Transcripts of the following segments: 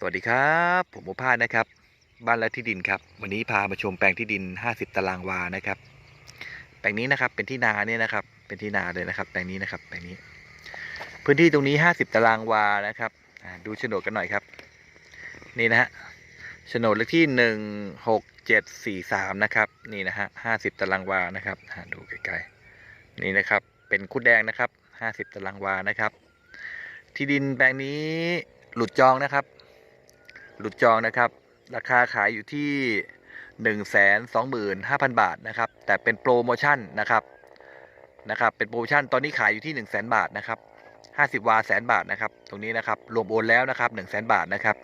สวัสดีครับ ผมโอภาสนะครับ บ้านและที่ดินครับ วันนี้พามาชมแปลงที่ดิน 50 ตารางวานะครับ แปลงนี้นะครับเป็นที่นาเนี่ยนะครับ เป็นที่นาเลยนะครับ แปลงนี้นะครับแปลงนี้ พื้นที่ตรงนี้ 50 ตารางวานะครับดูโฉนดกันหน่อยครับ นี่นะฮะโฉนดเลขที่ 16743 นะครับ นี่นะฮะ 50 ตารางวานะครับดูใกล้ๆนี่นะครับ เป็นคุดแดงนะครับ 50 ตารางวานะครับ ที่ดินแปลงนี้หลุดจองนะครับ หลุดจองนะครับ ราคาขายอยู่ที่1นึ่งแสนสองหมื่นห้าพันบาทนะครับ แต่เป็นโปรโมชั่นนะครับนะครับ เป็นโปรโมชั่นตอนนี้ขายอยู่ที่1นึ่งแสนบาทนะครับห้าสิบวาแสนบาทนะครับ ตรงนี้นะครับรวมโอนแล้วนะครับ1นึ่งแสนบาทนะครับ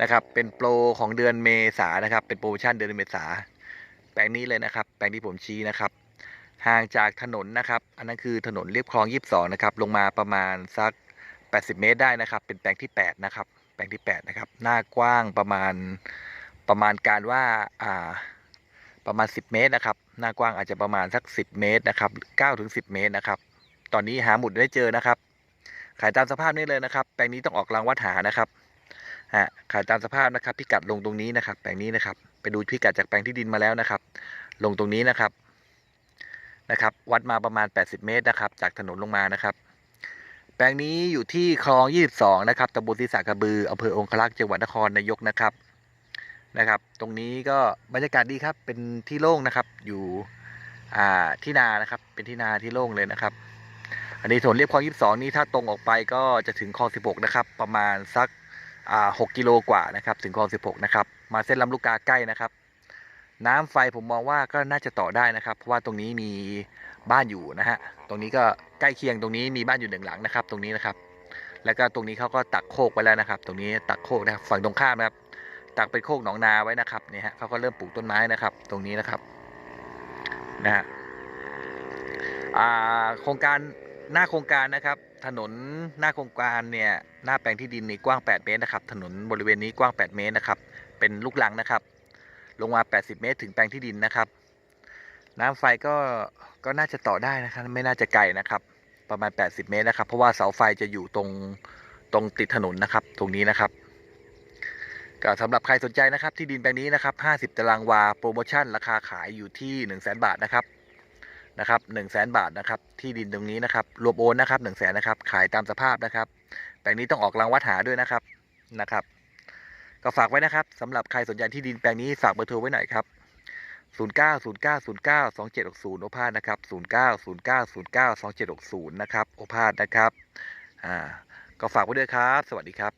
นะครับ เป็นโปรของเดือนเมษานะครับ เป็นโปรโมชั่นเดือนเมษาแปลงนี้เลยนะครับ แปลงที่ผมชี้นะครับ ห่างจากถนนนะครับ อันนั้นคือถนนเรียบคลอง 22 นะครับ ลงมาประมาณสัก 80 เมตรได้นะครับ เป็นแปลงที่ 8 นะครับ แปลงที่ 8 นะครับ หน้ากว้างประมาณประมาณการว่าอ่าประมาณ 10 เมตรนะครับ หน้ากว้างอาจจะประมาณสัก 10 เมตรนะครับ9ถึง10 เมตรนะครับ ตอนนี้หาหมุดได้เจอนะครับ ขายตามสภาพนี้เลยนะครับ แปลงนี้ต้องออกรางวัดหานะครับฮะขายตามสภาพนะครับ พิกัดลงตรงนี้นะครับ แปลงนี้นะครับ ไปดูพิกัดจากแปลงที่ดินมาแล้วนะครับ ลงตรงนี้นะครับนะครับ วัดมาประมาณ 80 เมตรนะครับ จากถนนลงมานะครับ แปลงนี้อยู่ที่คลอง 22 นะครับตำบลศรีสากระบืออำเภอองคลักษ์จังหวัดนครนายกนะครับนะครับ ตรงนี้ก็บรรยากาศดีครับ เป็นที่โล่งนะครับ อยู่อ่าที่นานะครับ เป็นที่นาที่โล่งเลยนะครับ อันนี้ถนนเรียบคลอง 22 นี่ถ้าตรงออกไปก็จะถึงคลอง 16 นะครับ ประมาณสักอ่า6กิโลกว่านะครับ ถึงคลอง 16 นะครับ มาเส้นลำลูกกาใกล้นะครับ น้ำไฟผมมองว่าก็น่าจะต่อได้นะครับ เพราะว่าตรงนี้มีบ้านอยู่นะฮะตรงนี้ก็ใกล้เคียงตรงนี้มีบ้านอยู่หนึ่งหลังนะครับ ตรงนี้นะครับ แล้วก็ตรงนี้เขาก็ตักโคกไว้แล้วนะครับ ตรงนี้ตักโคกนะครับฝั่งตรงข้ามนะครับ ตักเป็นโคกหนองนาไว้นะครับเนี่ยฮะเขาก็เริ่มปลูกต้นไม้นะครับ ตรงนี้นะครับนะฮะโครงการหน้าโครงการนะครับ ถนนหน้าโครงการเนี่ยหน้าแปลงที่ดินนี่กว้าง 8 เมตรนะครับ ถนนบริเวณนี้กว้าง 8 เมตรนะครับ เป็นลูกลังนะครับ ลงมา 80 เมตร ถึงแปลงที่ดินนะครับ น้ำไฟก็ก็น่าจะต่อได้นะครับ ไม่น่าจะไกลนะครับ ประมาณ 80 เมตรนะครับ เพราะว่าเสาไฟจะอยู่ตรงตรงติดถนนนะครับ ตรงนี้นะครับก็สำหรับใครสนใจนะครับ ที่ดินแปลงนี้นะครับ 50 ตารางวาโปรโมชั่น ราคาขายอยู่ที่ 1 0 0 0 0แบาทนะครับนะครับ1 0 0 0 0 0บาทนะครับ ที่ดินตรงนี้นะครับ รวมโอนนะครับ1 0 0 0 0แนะครับ ขายตามสภาพนะครับแปลงนี้ต้องออกรางวัดหาด้วยนะครับนะครับ ก็ฝากไว้นะครับสำหรับใครสนใจที่ดินแปลงนี้ฝากเบอร์โทรไว้หน่อยครับ 09 09 09 2760 โอภาสนะครับ 09 09 09 2760 นะครับ โอภาสนะครับ อ่า ก็ฝากไว้ด้วยครับ สวัสดีครับ